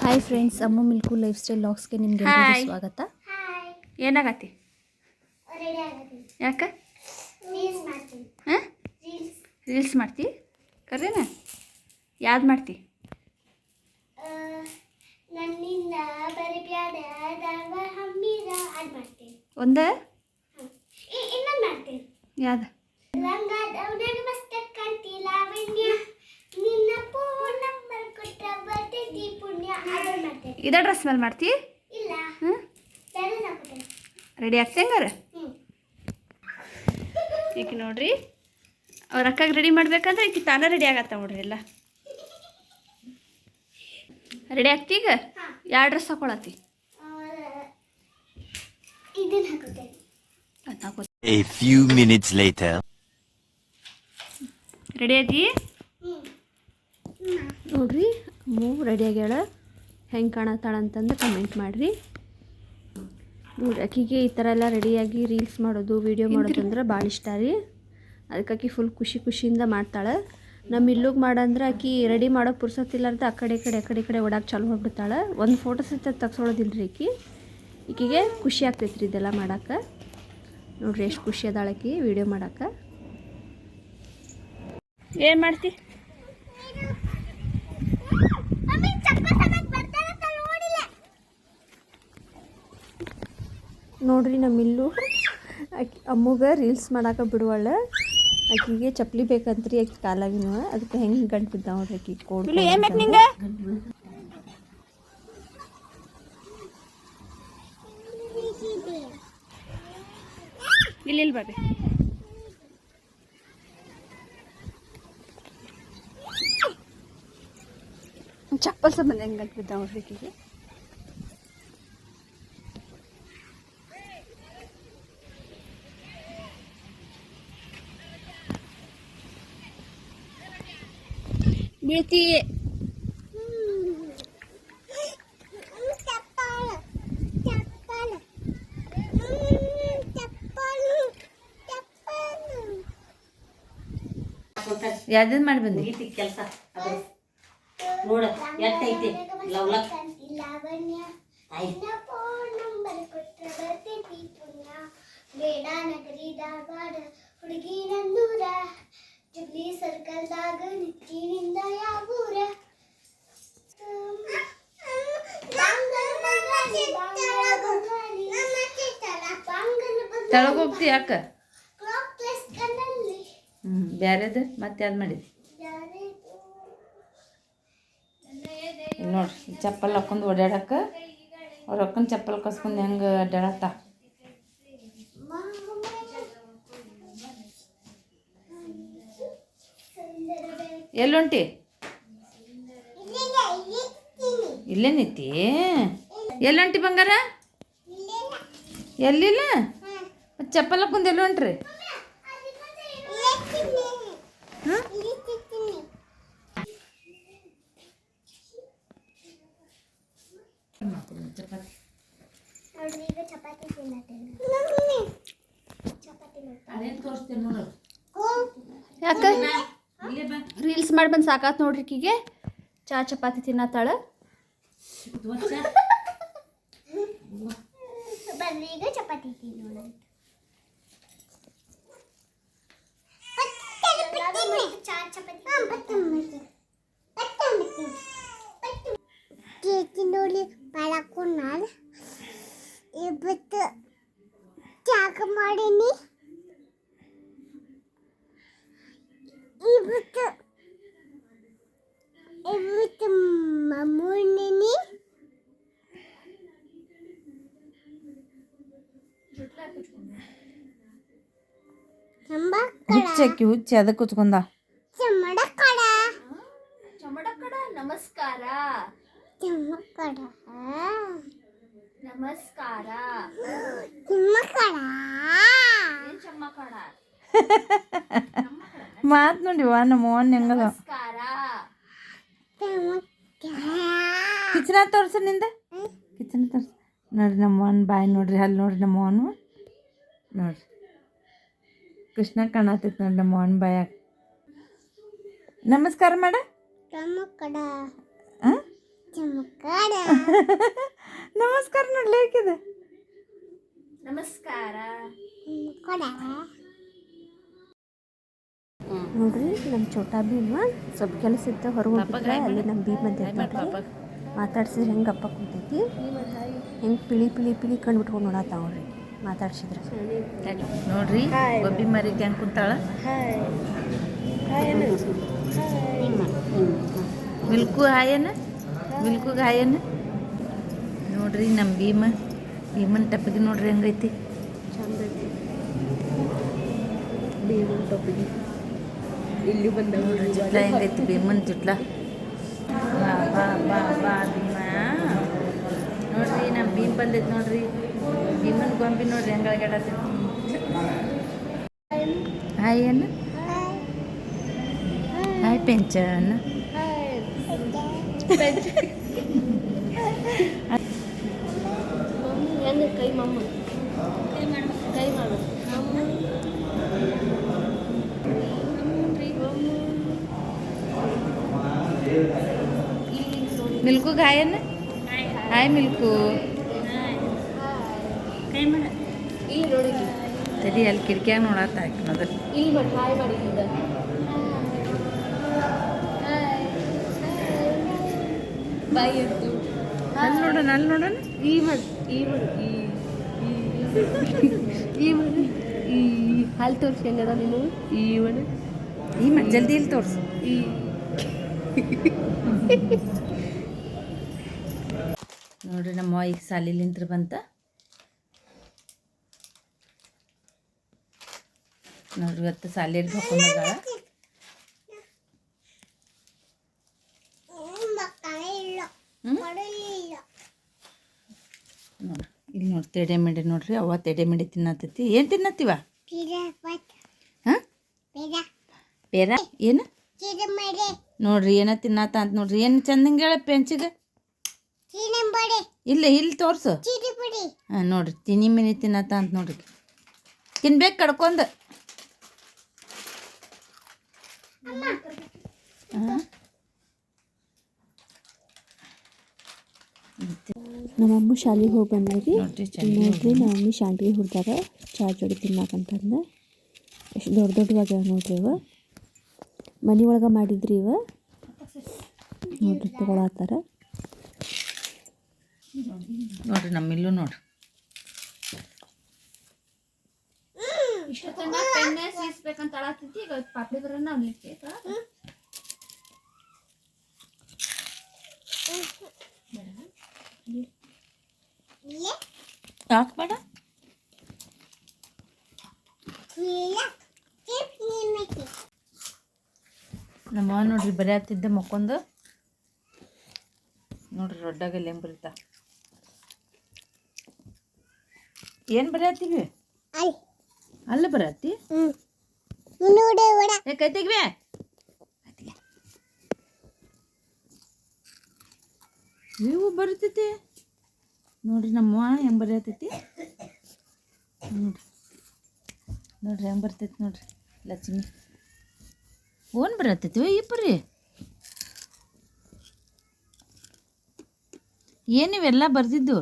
Hi friends ಅಮ್ಮ milk lifestyle ಲಾಗ್ಸ್ಗೆ ನಿಮಗೆ Hi. ಸ್ವಾಗತ ಏನಾಗತ್ತಿ ಯಾಕೆ? ಹಾಂ? ರೀಲ್ಸ್ ಮಾಡ್ತಿ? ಕರ್ರೇನ ಯಾವ್ದು ಮಾಡ್ತಿ? ಒಂದ? ಯಾವ್ದು ಇದೇ ಡ್ರೆಸ್ ಮೇಲೆ ಮಾಡ್ತಿ? ಇಲ್ಲ. ಹ್ಞೂ ರೆಡಿ ಆಗ್ತಿ ಹಂಗಾರ ಈಗ ನೋಡ್ರಿ ಅವ್ರ ಅಕ್ಕಾಗ ರೆಡಿ ಮಾಡ್ಬೇಕಂದ್ರೆ ಈಕಿ ತಾನೇ ರೆಡಿ ಆಗತ್ತ ನೋಡ್ರಿ ಎಲ್ಲ. ರೆಡಿ ಆಗ್ತಿ ಈಗ? ಹಾಂ. ಯಾವ ಡ್ರೆಸ್ ಹಾಕೊಳತಿ. ರೆಡಿ ಆಯ್ತಿ? ಹ್ಞೂ ನೋಡ್ರಿ ಮೂ ರೆಡಿ ಆಗ್ಯಾಳ. ಹೆಂಗೆ ಕಾಣತ್ತಾಳ ಅಂತಂದು ಕಮೆಂಟ್ ಮಾಡಿರಿ. ನೋಡ್ರಿ ಆಕಿಗೆ ಈ ಥರ ಎಲ್ಲ ರೆಡಿಯಾಗಿ ರೀಲ್ಸ್ ಮಾಡೋದು ವೀಡಿಯೋ ಮಾಡೋದು ಅಂದ್ರೆ ಭಾಳ ಇಷ್ಟ ರೀ. ಅದಕ್ಕೆ ಆಕಿ ಫುಲ್ ಖುಷಿ ಖುಷಿಯಿಂದ ಮಾಡ್ತಾಳೆ. ನಮ್ಮ ಇಲ್ಲಿಗೆ ಮಾಡಂದ್ರೆ ಆಕಿ ರೆಡಿ ಮಾಡೋ ಪುರ್ಸತ್ತಿಲ್ಲಾರ್ದ ಆ ಕಡೆ ಈ ಕಡೆ ಆ ಕಡೆ ಈ ಕಡೆ ಓಡಾಕೆ ಚಾಲು ಹೋಗ್ಬಿಡ್ತಾಳೆ. ಒಂದು ಫೋಟೋ ಸಹಿತ ತಗ್ಸೋಳೋದಿಲ್ಲ ರೀ ಆಕಿ ಈಕಿಗೆ ಖುಷಿ ಆಗ್ತೈತೆ ರೀ ಇದೆಲ್ಲ ಮಾಡಕ್ಕೆ ನೋಡ್ರಿ ಎಷ್ಟು ಖುಷಿ ಅದಾಳ ಆಕಿ ವೀಡಿಯೋ ಮಾಡೋಕ್ಕೆ ಏನು ಮಾಡ್ತಿ ಮಮ್ಮಿ ಚಪ್ಪಲ್ ತಗೊಂಡ್ ಬರ್ತಾರಂತ ನೋಡಿಲ್ಲ ನೋಡ್ರಿ ನಮ್ಮ ಇಲ್ಲು. ಆಕಿ ಅಮ್ಮಗ ರೀಲ್ಸ್ ಮಾಡಾಕ ಬಿಡುವಳ. ಆಕಿಗೆ ಚಪ್ಪಲಿ ಬೇಕಂತ್ರಿ ಆಕಿ ಕಾಲಾಗಿನ. ಅದಕ್ಕೆ ಹೆಂಗೆ ಗಂಟು ಬಿದ್ದ ನೋಡ್ರಿ ಆಕಿ ಕೋಡ್ ಇಲ್ಲಿ ಏನು ಬೇಕು ನಿಂಗೆ ಇಲ್ಲಿ ಇಲ್ಲಿ ಬಾಬಿ. ಚಪ್ಪಲ್ ಸಂಬಂಧ ಹೆಂಗೆ ಗಂಟು ಬಿದ್ದ ನೋಡ್ರಿ ಆಕಿಗೆ. ಬೀಳ್ತಿ ಚಪ್ಪಲ್ ಚಪ್ಪಲ್ ಚಪ್ಪಲ್ ಚಪ್ಪಲ್ ಯಾವ್ದು ಮಾಡಿ ಬಂದಿ ಕೆಲಸ ನೋಡ ಎಷ್ಟೈತಿ ಲವ್ಲಕ್ ಲಾವಣ್ಯ ಆಯ್. ನಿನ್ನ ಫೋನ್ ನಂಬರ್ ಕೊಟ್ರೆ ಬರ್ತೈತಿ ಪುಣ್ಯ ಬೇಡ ನಗರಿ ಧಾರವಾಡ ಹುಡುಗಿ ನನ್ನೂರ. ಜುಬ್ಲಿ ಸರ್ಕಲ್ದಾಗ ತೆಳಗ್ ಹೋಗ್ತಿ ಯಾಕ ಹ್ಞೂ ಬ್ಯಾರೆದು? ಮತ್ತೆ ಯಾವ್ದು ಮಾಡಿದಿ ಯಾರಿದು? ಈಗ ನೋಡ್ರಿ ಚಪ್ಪಲ್ ಹಾಕೊಂಡು ಓಡಾಡಕ್ಕೆ ಅವ್ರ ಅಕ್ಕನ ಚಪ್ಪಲ್ ಕಸ್ಕೊಂಡು ಹೆಂಗೆ ಅಡ್ಡಾಡತ್ತ ಎಲ್ಲೊಂಟಿ ಇಲ್ಲೇ ನಿಂತಿ ಎಲ್ಲೊಂಟಿ ಬಂಗಾರ? ಎಲ್ಲಿಲ್ಲ? ಚಪ್ಪಲ್ ಹಾಕೊಂಡು ಎಲ್ಲಿ ಹೊಂಟ್ರಿ? ಯಾಕೆ? ರೀಲ್ಸ್ ಮಾಡಿ ಬಂದು ಸಾಕಾತ್ ನೋಡ್ರಿ ಕೀಗೆ ಚಾ, ಚಪಾತಿ ತಿನ್ನತ್ತಾಳ ಈಗ ಚಪಾತಿ ತಿನ್ನೋಣ ಚಾ ಚಪಾತಿ ನೋಡಿ ಬಾಳಕೊಂಡ್ ಇವತ್ತು ತ್ಯಾಗ ಮಾಡೀನಿ ಇವತ್ತು ಇವತ್ತು ಮಮ್ಮೂನಿನಿ ಹುಚ್ಚಕ್ಕಿ ಹುಚ್ಚಿ ಅದಕ್ಕೆ ಕುಚ್ಕೊಂಡ ಚಮ್ಮಡಕಡ. ಚಮಡಕಡ ನಮಸ್ಕಾರ. ಚಮಕಡ ನಮಸ್ಕಾರ. ಚಮ್ಮಕಡ. ಮಾತು ನೋಡಿವ ನಮ್ಮ ಅವ್ವನ್ ಹೆಂಗದ. ಕಿಚನ ತೋರ್ಸು ನಿಂದ. ಕಿಚನ ತೋರ್ಸು. ನೋಡ್ರಿ ನಮ್ಮ ಅವ್ವನ ಬಾಯಿ ನೋಡ್ರಿ ಅಲ್ಲಿ ನೋಡ್ರಿ ನಮ್ಮ ಅವನು ನೋಡ್ರಿ. ಕೃಷ್ಣ ಕಾಣತೈತಿ ನೋಡ್ರಿ ನಮ್ಮ ಬಾಯ ಬಾಯಾಗ. ನಮಸ್ಕಾರ ಮಾಡ. ಚಮಕಡ ಆ? ಚಮಕಡ ನಮಸ್ಕಾರ ನೋಡ್ಲಿ ಹಾಕಿದೆ ನಮಸ್ಕಾರ. ನೋಡ್ರಿ ನಮ್ಮ ಚೋಟಾ ಭೀಮ ಸ್ವಲ್ಪ ಕೆಲಸ ಇತ್ತು ಹೊರಗೆ ಹೋಗ್ಬಿಟ್ರೆ ಅಲ್ಲಿ ನಮ್ಮ ಭೀಮ್ ಅಂತ ಮಾತಾಡ್ಸಿದ್ರೆ ಹೆಂಗೆ ಅಪ್ಪ ಕೂತೈತಿ? ಹೆಂಗೆ ಪಿಳಿ ಪಿಳಿ ಪಿಳಿ ಕಣ್ಣು ಬಿಟ್ಕೊಂಡು ನೋಡತ್ತಾವ ನೋಡ್ರಿ ಮಾತಾಡ್ಸಿದ್ರೆ. ನೋಡ್ರಿ ಗೋಬಿ ಮರಿ ಹೆಂಗೆ ಕುಂತಾಳ? ಮಿಲ್ಕು ಹಾಯನ ಮಿಲ್ಕುಗೆ ಹಾಯನ ನೋಡ್ರಿ ನಮ್ಮ ಭೀಮ. ಭೀಮನ್ ಟಪ್ಪಿಗೆ ನೋಡ್ರಿ ಹೆಂಗೈತಿ. ಚಂದ ಐತಿ. ಭೀಮನ್ ಟೊಪ್ಪಿಗೆ. ಇಲ್ಲಿ ಬಂದ ನೋಡ್ರಿ ಜುಟ್ಲ ಹೆಂಗೈತಿ ಭೀಮನ್ ಜುಟ್ಲ. ಬಾ ಬಾ ಬಾ ಬಾ ಭೀಮ. ನೋಡ್ರಿ ನಮ್ಮ ಭೀಮ್ ಬಂದೈತಿ ನೋಡ್ರಿ. ಭೀಮನ್ ಗೊಂಬಿ ನೋಡ್ರಿ ಹೆಂಗೆ ಅಳಗಾಡತೈತಿ ಹಾಯ್ ಅನ್ನ ಹಾಯ್ ಪೆಂಚ ಹೆಂಗೆ ಕೈ ಮಮ್ಮ ಕೈ ಮಾಡು ಮಿಲ್ಕುಗೆ ಹಾಯ್. ಅನ್ನ ಹಾಯ್ ಮಿಲ್ಕು ಇಲ್ಲಿ ನೋಡಿ ತಡಿ ಅಲ್ಲಿ ಕಿಟಕಿಯಾಗ ನೋಡತ್ತ ಅದ ಇಲ್ಲಿ ಹಾಯ್ ಬಾಯಿ ಅಲ್ಲಿ ನೋಡೋಣ ಅಲ್ಲಿ ನೋಡೋಣ. ಈ ಈ ಮಾಡಿ ಈ ಈ ಮಾಡಿ ಈ ಹಾಲು ತೋರಿಸಿ ಹೆಂಗದ ನೀನು? ಈ ಈ ಮಾಡಿ ಜಲ್ದಿ ಇಲ್ಲಿ ತೋರಿಸು. ಈ. ನೋಡ್ರಿ ನಮ್ಮ ಈಗ ಸಾಲಿಲಿಂತ್ರ ಬಂತ. ನೋಡ್ರಿ ಇವತ್ತು ಸಾಲಿ ಹಾಕೊಂಡಾಳ ಮಕ್ಕಳ ಇಲ್ಲ. ನೋಡ್ರಿ ನೋಡಿ ತೆಡೆ ಮಿಡಿ ನೋಡ್ರಿ ಅವ್ವ ತೆಡೆ ಮಿಡಿ ತಿನ್ನತ್ತೈತಿ. ಏನು ತಿನ್ನತ್ತೀವ? ಹಾಂ? ಪಿರ? ಏನು? ನೋಡ್ರಿ ಏನ ತಿನ್ನತ್ತ ಅಂತ ನೋಡ್ರಿ. ಏನು ಚಂದಂಗೆ ಹೇಳ ಪೆಂಚಿಗೆ? ಇಲ್ಲ ಇಲ್ಲಿ ತೋರ್ಸು. ಹಾಂ ನೋಡ್ರಿ ತಿನಿ ಮಿನಿ ತಿನ್ನತ್ತ ಅಂತ ನೋಡ್ರಿ. ತಿನ್ಬೇಕು ಕಡ್ಕೊಂಡ್. ನಮ್ಮಮ್ಮ ಶಾಲೆಗೆ ಹೋಗಿ ಬಂದ್ರಿ ನೋಡ್ರಿ ನಮ್ಮಮ್ಮಿ ಶಾಂಡ್ಗಿ ಹುಡ್ದಾರ ಚಾ ಜೋಡಿ ತಿನ್ನಾಕಂತಂದು. ಎಷ್ಟು ದೊಡ್ಡ ದೊಡ್ಡವಾಗ ನೋಡ್ರಿ ಇವ. ಮನೆ ಒಳಗೆ ಮಾಡಿದ್ರಿ ಇವ. ನೋಡ್ರಿ ತಗೊಳತ್ತಾರ. ನೋಡ್ರಿ ನಮ್ಮ ಇಲ್ಲೂ ನೋಡ್ರಿ ಸೀಸ್ಬೇಕಂತ ಅಳತ್ತಿದ್ದಿ ಈಗ ಪಾಪಡಿ ಬರೋಣ ಅವ್ನಿಗೆ ಇಲ್ಲೇ ಯಾಕೆ ಬೇಡ ಇಲ್ಲ ಚಿಪ್ ನಿಮ್ಮಕ್ಕೆ ನಮ್ಮ ನೋಡ್ರಿ ಬರೀ ಹತ್ತಿದ್ದೆ ಮಕ್ಕೊಂದು. ನೋಡ್ರಿ ದೊಡ್ಡಾಗೆಲ್ಲ ಏನು ಬರೀತ? ಏನು ಬರೀ ಹತ್ತೀವಿ ಅಲ್ಲಿ. ಬರತ್ತಿ ಏ ಕೈ ತೆಗಿವೆ? ನೀವು ಬರ್ತೈತಿ ನೋಡ್ರಿ ನಮ್ಮ ಹೆಂಗೆ ಬರೀತೈತಿ ನೋಡ್ರಿ. ನೋಡ್ರಿ ಹೆಂಗೆ ಬರ್ತೈತಿ ನೋಡ್ರಿ ಲಕ್ಷ್ಮಿ. ಓನ್ ಬರತ್ತೈತಿ. ಇಬ್ಬರಿ ಇವೆಲ್ಲ ಬರ್ದಿದ್ದು?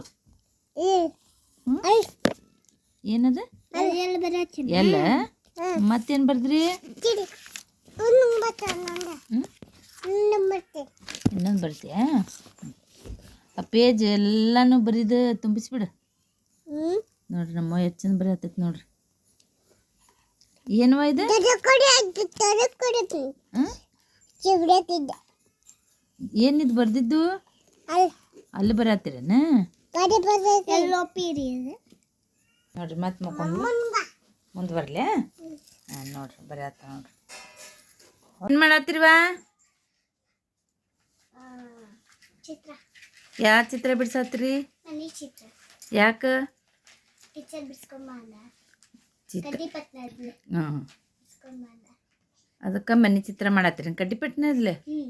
ಏನದ? ಎಲ್ಲ ಮತ್ತೇನು ಬರ್ದ್ರಿ? ಇನ್ನೊಂದು ಬರ್ತೀಯಾ? ಆ ಪೇಜ್ ಎಲ್ಲಾನು ಬರೀದು ತುಂಬಿಸ್ಬಿಡು. ನೋಡ್ರಿ ನಮ್ಮ ಎಷ್ಟು ಬರೀ ಹತ್ತೈತಿ ನೋಡ್ರಿ. ಏನವ ಇದು? ಏನಿದು ಬರ್ದಿದ್ದು? ಅಲ್ಲಿ. ಅಲ್ಲಿ ಬರತ್ತೀರೇನ ನೋಡ್ರಿ ಮತ್ತೆ ಮಕ್ಕೊಂಡು ಮುಂದ ಬರ್ಲಿ? ಹಾಂ ನೋಡ್ರಿ ಬರತ್ತ ನೋಡ್ರಿ. ಏನು ಮಾಡತ್ತೀರ್ವಾ? ಚಿತ್ರ. ಯಾವ ಚಿತ್ರ ಬಿಡ್ಸತ್ರಿ? ಯಾಕೆ? ಚಿತ್ರ. ಹಾಂ. ಅದಕ್ಕೆ ಮನೆ ಚಿತ್ರ ಮಾಡತ್ತೀರಿ ಕಡ್ಡಿಪಟ್ಟನದ್ಲೆ ಹ್ಮ್.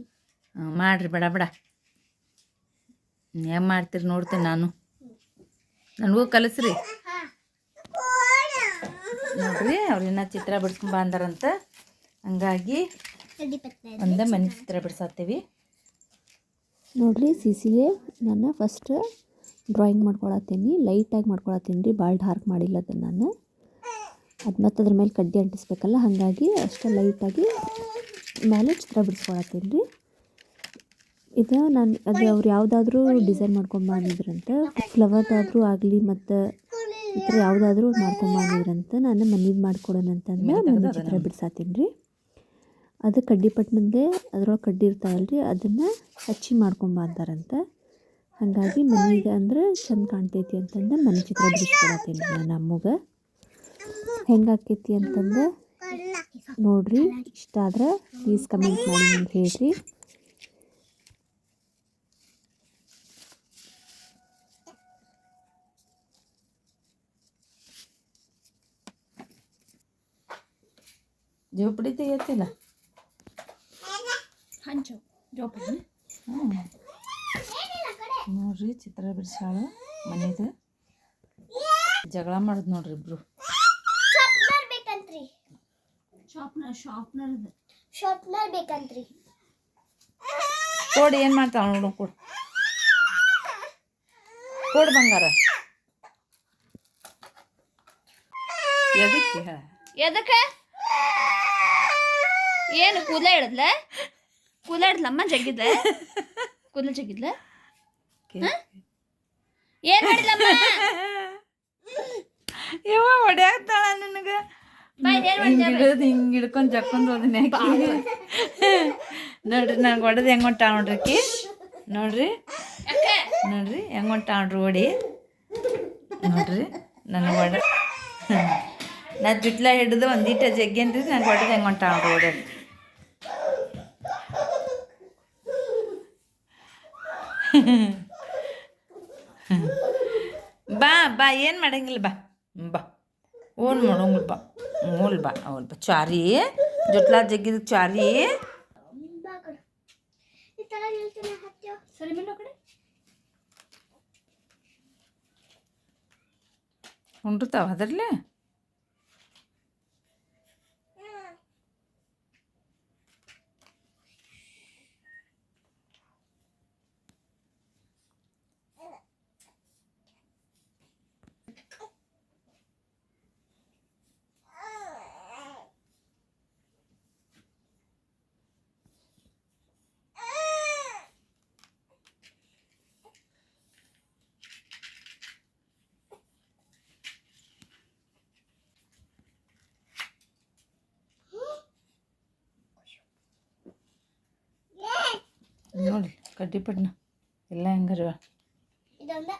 ಹಾಂ ಮಾಡಿರಿ ಬಡ ಬಡ. ಹೆಂಗೆ ಮಾಡ್ತೀರಿ ನೋಡ್ತೇನೆ ನಾನು. ನನಗೂ ಕಲಿಸ್ರಿ. ಹಾ ನೋಡ್ರಿ ಅವ್ರಿನ್ನ ಚಿತ್ರ ಬಿಡ್ಸ್ಕೊಂಬ ಅಂದಾರಂತ ಹಂಗಾಗಿ ಒಂದು ಮನೆ ಚಿತ್ರ ಬಿಡ್ಸಾತ್ತೀವಿ. ನೋಡ್ರಿ ಸಿ ಸಿಗೆ ನಾನು ಫಸ್ಟ್ ಡ್ರಾಯಿಂಗ್ ಮಾಡ್ಕೊಳತ್ತೀನಿ ಲೈಟಾಗಿ ಮಾಡ್ಕೊಳತ್ತೀನಿ ರೀ ಭಾಳ ಡಾರ್ಕ್ ಮಾಡಿಲ್ಲ ಅದನ್ನು ನಾನು. ಅದು ಮತ್ತು ಅದ್ರ ಮೇಲೆ ಕಡ್ಡಿ ಅಂಟಿಸ್ಬೇಕಲ್ಲ ಹಾಗಾಗಿ ಅಷ್ಟು ಲೈಟಾಗಿ ಮೇಲೆ ಚಿತ್ರ ಬಿಡಿಸ್ಕೊಳತ್ತೀನಿ ರೀ. ಇದು ನಾನು ಅದು ಅವ್ರು ಯಾವುದಾದ್ರೂ ಡಿಸೈನ್ ಮಾಡ್ಕೊಂಡು ಬಂದಿದ್ರಂತೆ ಫ್ಲವರ್ದಾದರೂ ಆಗಲಿ ಮತ್ತು ಈ ಥರ ಯಾವುದಾದ್ರೂ ಮಾಡ್ಕೊಂಬಂದಿದ್ರಂತ ನಾನು ಮನೇದು ಮಾಡ್ಕೊಡೋಣ ಅಂತಂದ್ರೆ ಮನೆ ಚಿತ್ರ ಬಿಡ್ಸಾತೀನಿ ರೀ. ಅದು ಕಡ್ಡಿ ಪಟ್ನಂದೆ ಅದ್ರೊಳಗೆ ಕಡ್ಡಿ ಇರ್ತಾವಲ್ಲ ರೀ ಅದನ್ನು ಹಚ್ಚಿ ಮಾಡ್ಕೊಂಡು ಅಂತಾರಂತ ಹಾಗಾಗಿ ಮನೆಗೆ ಅಂದ್ರೆ ಚಂದ ಕಾಣ್ತೈತಿ ಅಂತಂದು ಮನೆ ಚಿತ್ರ ಬಿಡಿಸ್ಕೊಳತ್ತೀನಿ ನಾನು ಅಮ್ಮಗೆ ಹೆಂಗೆ ಆಕೈತಿ ಅಂತಂದು ನೋಡ್ರಿ. ಇಷ್ಟ ಆದ್ರೆ ಪ್ಲೀಸ್ ಕಮೆಂಟ್ ಮಾಡಿ ಅಂತ ಹೇಳ್ರಿ. ಜೋಪಡಿ ತೆಗಿಯತ್ತಿಲ್ಲ? ಹಂಚು ಜೋಪಾನ ನೋಡ್ರಿ ಚಿತ್ರ ಬಿಡಿಸಾಳು ಮನೇದು. ಜಗಳ ಮಾಡುದು ನೋಡ್ರಿ ಇಬ್ರು ಶಾರ್ಪ್ನರ್ ಬೇಕಂತ್ರಿ ಶಾರ್ಪ್ನರ್ ಶಾರ್ಪ್ನರ್ ಶಾಪ್ನರ್ ಬೇಕಂತ್ರಿ. ಕೊಡು ಏನು ಮಾಡ್ತಾವ ನೋಡು ಕೊಡು. ಕೊಡು ಬಂಗಾರ. ಎದಕ್ಕೆ? ಎದಕ್ಕೆ? ಏನು ಕೂಲ ಹಿಡಿದ್ಲ ಕೂಲ ಹಿಡಿದ್ಲಮ್ಮ ಜಗ್ಗಿದ್ಲ? ಕೂಲ ಜಗ್ಗಿದ್ಲ? ಏನು ಮಾಡಿದ್ಲಮ್ಮ? ಯವ್ವ ಹೊಡ್ಯಾಕ್ತಾಳ ನನಗೆ. ಹಿಂಗೆ ಹಿಡಿದು ಹಿಂಗೆ ಹಿಡ್ಕೊಂಡು ಜಕ್ಕೊಂಡು ಹೋದನೆ ನೋಡ್ರಿ ನನಗೆ ಹೊಡೆದು ಹೆಂಗೆ ಹೊಂಟ ನೋಡ್ರಿ ಆಕಿ ನೋಡ್ರಿ ನೋಡ್ರಿ ಹೆಂಗೆ ಹೊಂಟ ನೋಡ್ರಿ ಓಡಿ ನೋಡ್ರಿ ನನಗೆ ಹೊಡ ನಾ ಜುಟ್ಲ ಹಿಡಿದು ಒಂದೀಟ ಜಗ್ಗೇನ್ರಿ ನನಗೆ ಹೊಡೆದು ಹೆಂಗೆ ಹೊಂಟ ನೋಡ್ರಿ ಓಡಿ ಬಾ ಬಾ ಏನು ಮಾಡಂಗಿಲ್ಲ ಬಾ ಬಾ ಓನ್ ಮಾಡೋಂಗಿಲ್ಲ ಬಾ. ಮೂಲ್ ಬಾ ಅವಲ್ ಬಾ. ಚಾರಿ ಜುಟ್ಲ ಜಗ್ಗಿದ ಚಾರಿ. ಬಾ ಕೊಡು ಈ ಥರ ಹೇಳ್ತೀನಿ ಹತ್ಯೋ ಸರಿ ಮೇಲೆ ಕಡೆ. ಹೊಂಟಿರ್ತಾವ ಅದ್ರಲ್ಲೇ? ನೋಡಿ ಕಡ್ಡಿ ಪಡ್ನ ಎಲ್ಲ ಹೆಂಗಾರ ಇದೊಂದ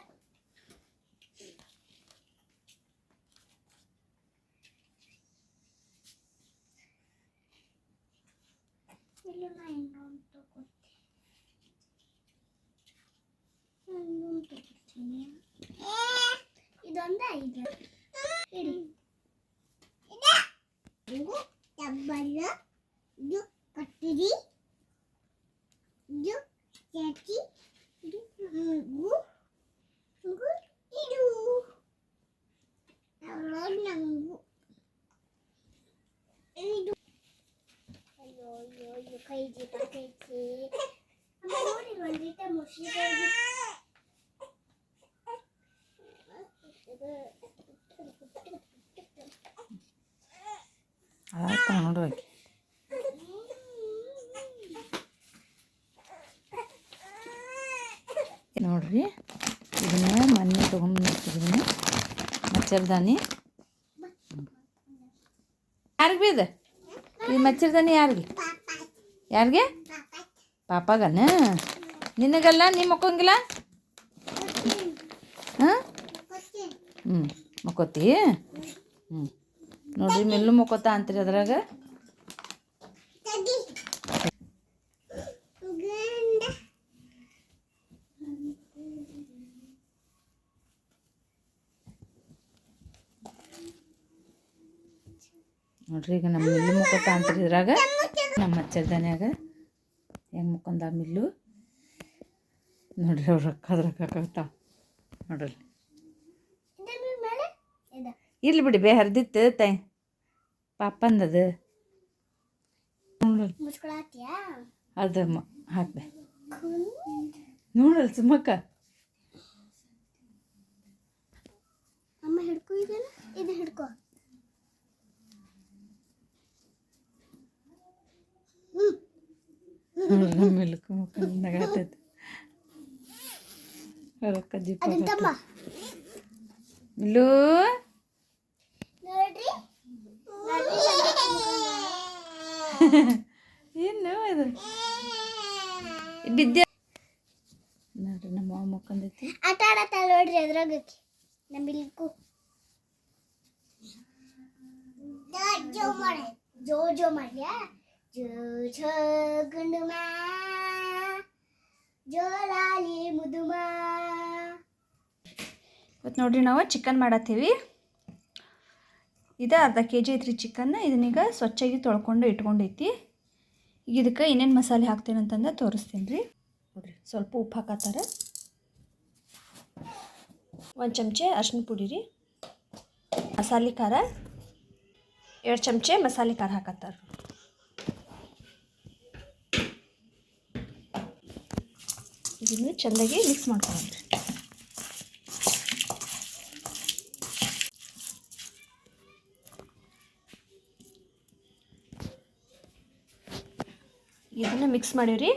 ಇಲ್ಲ ನಾ ಇನ್ನೊಂದು ತಗೋತೀನಿ ಇನ್ನೊಂದು ತಗೋತೀನಿ ಇದೊಂದ ಇದು ಇಡಿ ಇದು ಡಬ್ಬಲ್ಲ ಇದು ಕಟ್ಟಿರಿ ಇದು ಚಾಚಿ ಇದು ಹಂಗು ಹಂಗು ಇದು ಅವಳು ನಂಗು ಇದು ಅಯ್ಯೋ ಅಯ್ಯೋ ಅಯ್ಯೋ ಕೈ ಜಿಟಾಕೈತಿ ಅಮ್ಮ ನೋಡಿ ಒಂದಿಟ ಮುಸ್ಲಿಗಳಿಗೆ ಆಯ್ತಾ ನೋಡು ಆಕಿ ನೋಡ್ರಿ ಇದನ್ನ ಮೊನ್ನೆ ತೊಗೊಂಬಂದಿರ್ತಿದ್ದೀನಿ ಮಚ್ಚರ್ದಾನಿ. ಯಾರಿಗೆ ಬೀದ ಈ ಮಚ್ಚರ್ದಾನಿ ಯಾರಿಗೆ? ಯಾರಿಗೆ? ಪಾಪಾಗನ. ನಿನಗಲ್ಲ ನೀ ಮಕ್ಕೊಂಗಿಲ್ಲ? ಹಾಂ? ಹ್ಞೂ ಮಕ್ಕೋತಿ? ಹ್ಞೂ ನೋಡ್ರಿ, ಮೆಲ್ಲು ಮಕ್ಕೋತ ಅಂತೀರಿ ಅದ್ರಾಗ. ನೋಡ್ರಿ, ಈಗ ನಮ್ಮ ಮಿಲ್ಲು ಮುಖ ಅಂತ್ರಿ ಇದ್ರಾಗ. ನಮ್ಮ ಮಚ್ಚರ್ದಾನ್ಯಾಗ ಹೆಂಗೆ ಮುಖಂದ ಮಿಲ್ಲು? ನೋಡ್ರಿ ಅವ್ರು ರೊಕ್ಕ ನೋಡ್ರಿ ಇಲ್ಲಿ ಬಿಡಿ, ಬೇ ಹರಿದಿತ್ತು ತೈ ಪಾಪಂದದು ಅದು ಹಾಕ್ಬೆ ನೋಡಲ್ ಸುಮ್ಮಕ್ಕ ಅಮ್ಮ ಹಿಡ್ಕೊ ಇದೇನಾ ಇದು ಹಿಡ್ಕೊ. ಮಿಲ್ಕು ಮುಖ ನಗಾತೈತಿ ರೊಕ್ಕ ಜಿಪ್ಪ ಏನು ಇದು? ಬಿದ್ದೆ. ನೋಡ್ರಿ ನಮ್ಮ ಮಾವ ಮಕ್ಕಂದೈತಿ ಆಟ ಆಡತ್ತ ನೋಡ್ರಿ ಅದ್ರಾಗ. ನಮ್ಮ ಇಲ್ಕು. ಜೋ ಜೋ ಮಾಡ್ಯಾ? ಜೋ ಜೋ ಗುಂಡುಮಾ ಜೋ ಲಾಲಿ ಮುದುಮಾ. ಇವತ್ತು ನೋಡ್ರಿ ನಾವು ಚಿಕನ್ ಮಾಡತ್ತೀವಿ. ಇದು ಅರ್ಧ ಕೆ ಜಿ ಐತ್ರಿ ಚಿಕನ್ನ. ಇದನ್ನೀಗ ಸ್ವಚ್ಛಾಗಿ ತೊಳ್ಕೊಂಡು ಇಟ್ಕೊಂಡೈತಿ. ಈಗ ಇದಕ್ಕೆ ಏನೇನು ಮಸಾಲೆ ಹಾಕ್ತೇನೆ ಅಂತಂದು ತೋರಿಸ್ತೀನಿ ರೀ ನೋಡ್ರಿ, ಸ್ವಲ್ಪ ಉಪ್ಪು ಹಾಕತ್ತಾರ. ಒಂದು ಚಮಚೆ ಅರ್ಶಿನ ಪುಡಿ ರೀ. ಮಸಾಲೆ ಖಾರ. ಎರಡು ಚಮಚೆ ಮಸಾಲೆ ಖಾರ ಹಾಕತ್ತಾರ. ಇದನ್ನು ಚೆಂದಾಗಿ ಮಿಕ್ಸ್ ಮಾಡ್ಕೊಳ್ಳೋಣ. ಇದನ್ನು ಮಿಕ್ಸ್ ಮಾಡೀವ್ರಿ.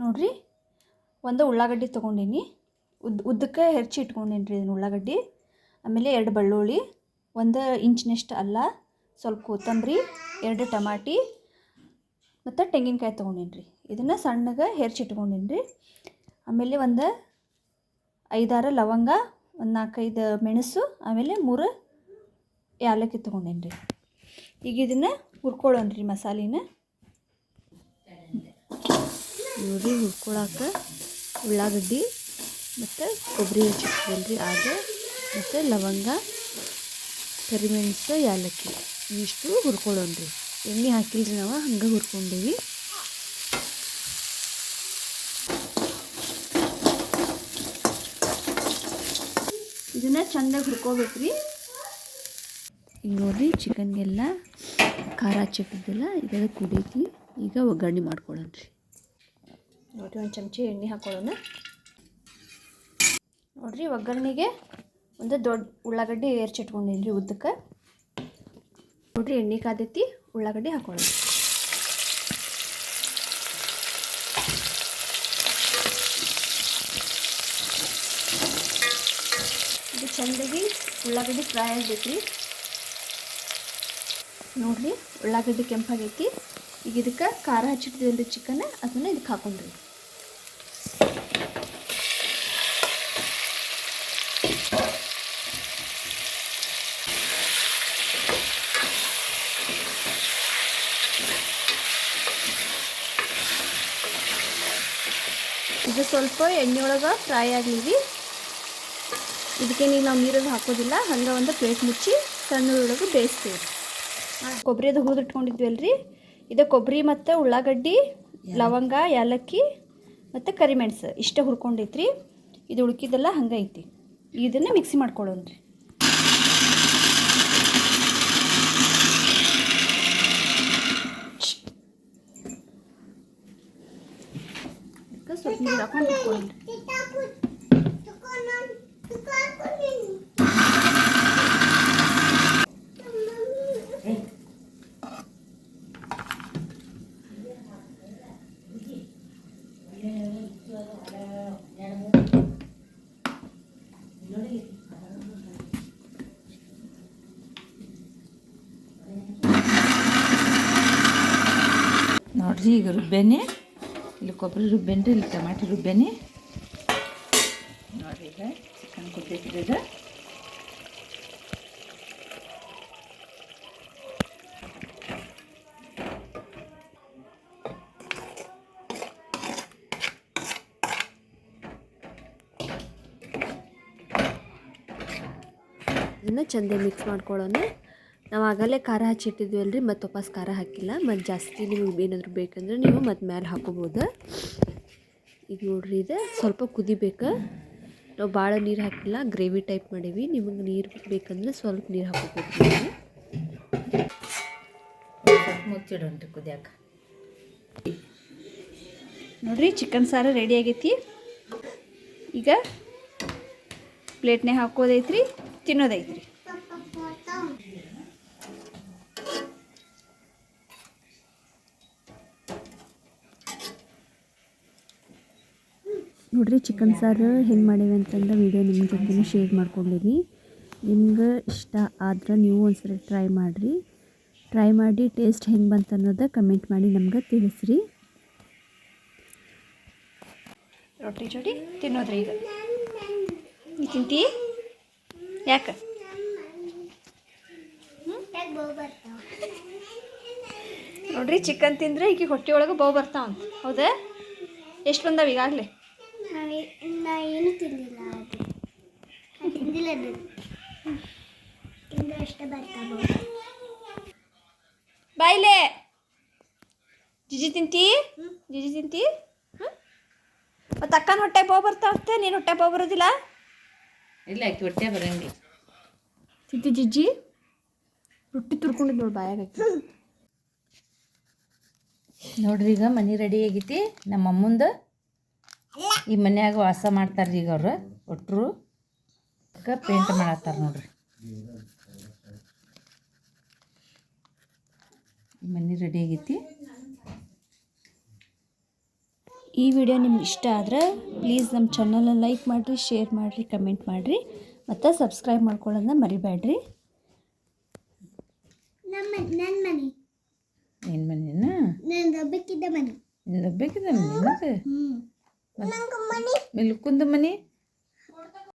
ನೋಡ್ರಿ, ಒಂದು ಉಳ್ಳಾಗಡ್ಡಿ ತೊಗೊಂಡೀನಿ. ಉದ್ದ ಉದ್ದಕ್ಕೆ ಹೆಚ್ಚಿ ಇಟ್ಕೊಂಡೇನಿ ರೀ ಇದನ್ನು ಉಳ್ಳಾಗಡ್ಡಿ. ಆಮೇಲೆ ಎರಡು ಬೆಳ್ಳುಳ್ಳಿ, ಒಂದು ಇಂಚಿನಷ್ಟು ಅಲ್ಲ, ಸ್ವಲ್ಪ ಕೊತ್ತಂಬರಿ, ಎರಡು ಟಮಾಟಿ, ಮತ್ತು ತೆಂಗಿನಕಾಯಿ ತೊಗೊಂಡೇನಿ ರೀ ಇದನ್ನು ಸಣ್ಣಗೆ ಹೆರ್ಚಿಟ್ಕೊಂಡೀನಿ ರೀ ಆಮೇಲೆ ಒಂದು ಐದಾರು ಲವಂಗ, ಒಂದು ನಾಲ್ಕೈದು ಮೆಣಸು, ಆಮೇಲೆ ಮೂರು ಏಲಕ್ಕಿ ತೊಗೊಂಡೇನಿ ರೀ ಈಗ ಇದನ್ನು ಹುರ್ಕೊಳ್ಳೋಣ ರೀ ಮಸಾಲಿನ. ನೋಡಿ ಹುರ್ಕೊಳಕ ಉಳ್ಳಾಗಡ್ಡಿ ಮತ್ತು ಕೊಬ್ಬರಿ ಹೆಚ್ಚಿಟ್ಕೊಂಡ್ರಿ ಆಗ ಮತ್ತು ಲವಂಗ, ಕರಿಮೆಣಸು, ಯಾಲಕ್ಕಿ ಇಷ್ಟು ಹುರ್ಕೊಳ್ಳೋಣ್ರಿ ಎಣ್ಣೆ ಹಾಕಿಲ್ರಿ ನಾವು, ಹಂಗೆ ಹುರ್ಕೊಂಡೀವಿ. ಇದನ್ನ ಚಂದಾಗಿ ಹುರ್ಕೋಬೇಕ್ರಿ. ಈಗ ನೋಡಿರಿ ಚಿಕನ್ಗೆಲ್ಲ ಖಾರ ಹಚ್ಚಿಟ್ಟಿದ್ದೆಲ್ಲ ಇದೆಲ್ಲ ಕುಡೀತಿ. ಈಗ ಒಗ್ಗರಣೆ ಮಾಡ್ಕೊಳ್ಳೋಣ ರೀ ನೋಡಿರಿ, ಒಂದು ಚಮಚ ಎಣ್ಣೆ ಹಾಕೊಳ್ಳೋಣ. ನೋಡಿರಿ, ಒಗ್ಗರಣೆಗೆ ಒಂದು ದೊಡ್ಡ ಉಳ್ಳಾಗಡ್ಡಿ ಏರ್ಚಿಟ್ಕೊಂಡಿನಿ ರೀ ಉದ್ದಕ್ಕೆ. ನೋಡಿರಿ, ಎಣ್ಣೆ ಕಾದೈತಿ, ಉಳ್ಳಾಗಡ್ಡಿ ಹಾಕೊಳ್ಳೋಣ. ಚೆಂದಾಗಿ ಉಳ್ಳಾಗಡ್ಡಿ ಫ್ರೈ ಆಗಬೇಕ್ರಿ. ನೋಡಿರಿ, ಉಳ್ಳಾಗಡ್ಡಿ ಕೆಂಪಾಗೈತಿ. ಈಗ ಇದಕ್ಕೆ ಖಾರ ಹಚ್ಚಿಟ್ಟಿದ್ರಿ ಚಿಕನ್ ಅದನ್ನ ಇದಕ್ಕೆ ಹಾಕೊಂಡ್ರಿ. ಇದು ಸ್ವಲ್ಪ ಎಣ್ಣೆ ಒಳಗೆ ಫ್ರೈ ಆಗಲಿ ಇದಕ್ಕೆ ನೀವು ನಾವು ನೀರಲ್ಲಿ ಹಾಕೋದಿಲ್ಲ ಹಂಗೆ ಒಂದು ಪ್ಲೇಟ್ ಮುಚ್ಚಿ ಸಣ್ಣ ಬೇಯಿಸ್ತೀವಿ. ಕೊಬ್ಬರಿ ಅದು ಹುರಿದಿಟ್ಕೊಂಡಿದ್ವಲ್ಲ ರೀ ಇದು ಕೊಬ್ಬರಿ ಮತ್ತು ಉಳ್ಳಾಗಡ್ಡಿ ಲವಂಗ ಏಲಕ್ಕಿ ಮತ್ತು ಕರಿಮೆಣಸು ಇಷ್ಟೇ ಹುರ್ಕೊಂಡೈತ್ರಿ ಇದು ಉಳ್ಕಿದ್ದೆಲ್ಲ ಹಂಗೆ ಐತಿ. ಇದನ್ನು ಮಿಕ್ಸಿ ಮಾಡ್ಕೊಳ್ಳೋಣ ರೀ ಸ್ವಲ್ಪ ನೀರು ಹಾಕೊಂಡು ಈಗ ರುಬ್ಬೇನೆ. ಇಲ್ಲಿ ಕೊಬ್ಬರಿ ರುಬ್ಬೇನ್ರಿ, ಇಲ್ಲಿ ಟಮಾಟಿ ರುಬ್ಬೇನೆ. ನೋಡಿ ಈಗ ಚಿಕನ್ ಕುದ್ದೈತ್ರಿ ಇದು ಇದನ್ನು ಚಂದ ಮಿಕ್ಸ್ ಮಾಡ್ಕೊಳ್ಳೋಣ. ನಾವು ಆಗಲೇ ಖಾರ ಹಚ್ಚಿಟ್ಟಿದ್ವಿ ಅಲ್ರಿ ಮತ್ತು ವಾಪಸ್ ಖಾರ ಹಾಕಿಲ್ಲ. ಮತ್ತು ಜಾಸ್ತಿ ನಿಮಗೆ ಏನಾದರೂ ಬೇಕಂದ್ರೆ ನೀವು ಮತ್ತು ಮ್ಯಾಲೆ ಹಾಕೋಬೋದು. ಈಗ ನೋಡ್ರಿ ಇದು ಸ್ವಲ್ಪ ಕುದಿಬೇಕು. ನಾವು ಭಾಳ ನೀರು ಹಾಕಿಲ್ಲ, ಗ್ರೇವಿ ಟೈಪ್ ಮಾಡೀವಿ. ನಿಮಗೆ ನೀರು ಬೇಕಂದ್ರೆ ಸ್ವಲ್ಪ ನೀರು ಹಾಕೋಬೋದು. ಮುಚ್ಚಿಡೋಣ್ರಿ ಕುದಿಯಾಕ. ನೋಡ್ರಿ, ಚಿಕನ್ ಸಾರು ರೆಡಿ ಆಗೈತಿ. ಈಗ ಪ್ಲೇಟ್ನೇ ಹಾಕೋದೈತ್ರಿ, ತಿನ್ನೋದೈತ್ರಿ. ನೋಡ್ರಿ ಚಿಕನ್ ಸಾರು ಹೆಂಗೆ ಮಾಡೀವಿ ಅಂತಂದ್ರೆ ವಿಡಿಯೋ ನಿಮ್ಮ ಜೊತೆ ಶೇರ್ ಮಾಡ್ಕೊಂಡೀನಿ. ನಿಮ್ಗೆ ಇಷ್ಟ ಆದ್ರೆ ನೀವು ಒಂದ್ಸರಿ ಟ್ರೈ ಮಾಡಿರಿ. ಟ್ರೈ ಮಾಡಿ ಟೇಸ್ಟ್ ಹೆಂಗೆ ಬಂತು ಅನ್ನೋದು ಕಮೆಂಟ್ ಮಾಡಿ ನಮ್ಗೆ ತಿಳಿಸ್ರಿ. ರೊಟ್ಟಿ ಜೋಡಿ, ತಿನ್ನೋದ್ರಿ ಈಗ. ತಿಂತಿ? ಯಾಕೆ? ನೋಡ್ರಿ ಚಿಕನ್ ತಿಂದರೆ ಈಗ ಹೊಟ್ಟೆ ಒಳಗೆ ಬೋ ಬರ್ತಾವಂತ. ಹೌದಾ? ಎಷ್ಟು ಬಂದಾವ ಈಗಾಗಲೇ? ನಾವೇ ನಾ ಏನು ತಿಂದಿಲ್ಲ ಅದು ತಿಂದಿಲ್ಲ ಅದು. ತಿಂದ್ರೆ ಅಷ್ಟೇ ಬರ್ತಾ ಬಾಯ್ಲೆ ಜಿಜಿ ತಿಂತಿ? ಜಿಜಿ ತಿಂತಿ? ಮತ್ತು ಅಕ್ಕನ ಹೊಟ್ಟೆ ಬೋ ಬರ್ತಾವಂತೆ ನೀನು ಹೊಟ್ಟೆ ಬೋ ಬರೋದಿಲ್ಲ? ಇಲ್ಲ ಆಯ್ತು ಹೊಟ್ಟೆ ಬರಂಗಿ. ತಿಂತಿ ಜಿಜ್ಜಿ ರೊಟ್ಟಿ ತುರ್ಕೊಂಡಿದ್ದು ನೋಡಿ ಬಾಯಾಗ ನೋಡ್ರಿ ಈಗ ಮನೆ ರೆಡಿ ಆಗೈತಿ. ನಮ್ಮ ಅಮ್ಮಂದು ಈ ಮನ್ಯಾಗ ವಾಸ ಮಾಡ್ತಾರ್ರಿ ಈಗ ಅವ್ರು. ಒಟ್ಟರು ಪೇಂಟ್ ಮಾಡತ್ತಾರ ನೋಡ್ರಿ. ಈ ಮನೆ ರೆಡಿ ಆಗೈತಿ. ಈ ವಿಡಿಯೋ ನಿಮ್ಗೆ ಇಷ್ಟ ಆದ್ರೆ ಪ್ಲೀಸ್ ನಮ್ಮ ಚಾನಲನ್ನು ಲೈಕ್ ಮಾಡಿರಿ ಶೇರ್ ಮಾಡಿರಿ ಕಮೆಂಟ್ ಮಾಡಿರಿ. ಮತ್ತು ಸಬ್ಸ್ಕ್ರೈಬ್ ಮಾಡ್ಕೊಳ್ಳೋದನ್ನ ಮರಿಬೇಡ್ರಿ. ನಮ್ಮ ನನ್ನ ಮನೆ. ಏನು ಮನೇನ? ನನ್ನ ಒಬ್ಬಕ್ಕಿದ್ದ ಮನೆ. ನಿಂದು ಮನೆ ಹ್ಞೂ ಮಿಲ್ಕುಂದು ಮನೆ